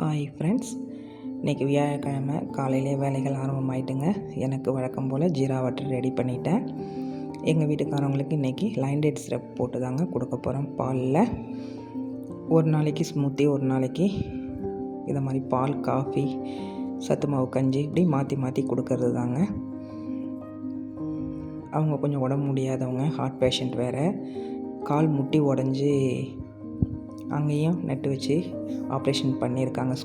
Hi friends இன்றைக்கி வியாழக்கிழமை காலையிலே வேலைகள் ஆரம்பமாயிட்டுங்க. எனக்கு வழக்கம் போல் ஜீரா வாட்டர் ரெடி பண்ணிட்டேன். எங்கள் வீட்டுக்காரவங்களுக்கு இன்றைக்கி லைன் டேட் சிரப் போட்டு தாங்க கொடுக்க போகிறோம் பாலில். ஒரு நாளைக்கு ஸ்மூத்தி ஒரு நாளைக்கு இதை மாதிரி பால் காஃபி சத்து மாவு கஞ்சி இப்படி மாற்றி மாற்றி கொடுக்கறது தாங்க அவங்க கொஞ்சம் உடம்பு முடியாதவங்க ஹார்ட் பேஷண்ட் வேறு. கால் முட்டி உடஞ்சி அங்கேயும் நட்டு வச்சு ஆப்ரேஷன் பண்ணியிருக்காங்க.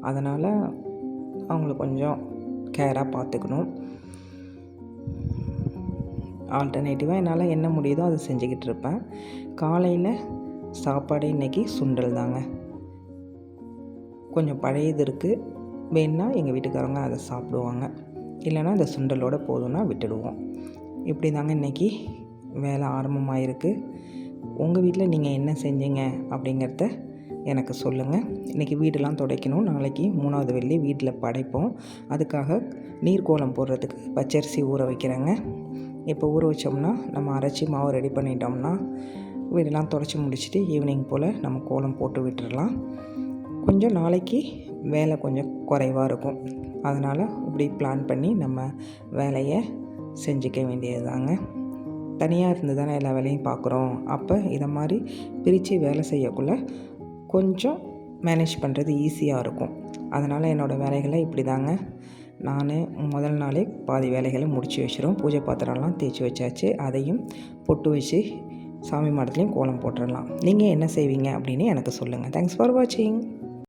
அதனால் அவங்கள கொஞ்சம் கேராக பார்த்துக்கணும். ஆல்டர்னேட்டிவாக என்னால் என்ன முடியுதோ அதை செஞ்சுக்கிட்டு இருப்பேன். காலையில் சாப்பாடு இன்றைக்கி சுண்டல் தாங்க. கொஞ்சம் பழையது இருக்குது வேணுன்னா எங்கள் வீட்டுக்காரங்க அதை சாப்பிடுவாங்க. இல்லைன்னா அந்த சுண்டலோடு போதும்னா விட்டுடுவோம். இப்படி தாங்க இன்றைக்கி வேலை ஆரம்பமாயிருக்கு. உங்கள் வீட்டில் நீங்கள் என்ன செஞ்சீங்க அப்படிங்கிறத எனக்கு சொல்லுங்கள் இன்றைக்கி வீடெல்லாம் துடைக்கணும். நாளைக்கு மூணாவது வெள்ளி வீட்டில் படைப்போம். அதுக்காக நீர் கோலம் போடுறதுக்கு பச்சரிசி ஊற வைக்கிறேங்க. இப்போ ஊற வச்சோம்னா நம்ம அரைச்சி மாவு ரெடி பண்ணிட்டோம்னா வீடெல்லாம் துடைச்சி முடிச்சுட்டு ஈவினிங் போல் நம்ம கோலம் போட்டு விட்டுடலாம் கொஞ்சம் நாளைக்கு வேலை கொஞ்சம் குறைவாக இருக்கும். அதனால் இப்படி பிளான் பண்ணி நம்ம வேலையை செஞ்சுக்க வேண்டியது தாங்க தனியாக இருந்து தானே எல்லா வேலையும் பார்க்குறோம் அப்போ இதை மாதிரி பிரித்து வேலை செய்யக்குள்ள கொஞ்சம் மேனேஜ் பண்ணுறது ஈஸியாக இருக்கும். அதனால் என்னோடய வேலைகளை இப்படி தாங்க நான் முதல் நாளே பாதி வேலைகளை முடித்து வச்சிடும் பூஜை பாத்திரம்லாம் தேய்ச்சி வச்சாச்சு. அதையும் பொட்டு வச்சு சாமி மாடத்துலேயும் கோலம் போட்டுடலாம் நீங்கள் என்ன செய்வீங்க அப்படின்னு எனக்கு சொல்லுங்கள் தேங்க்ஸ் ஃபார் வாட்சிங்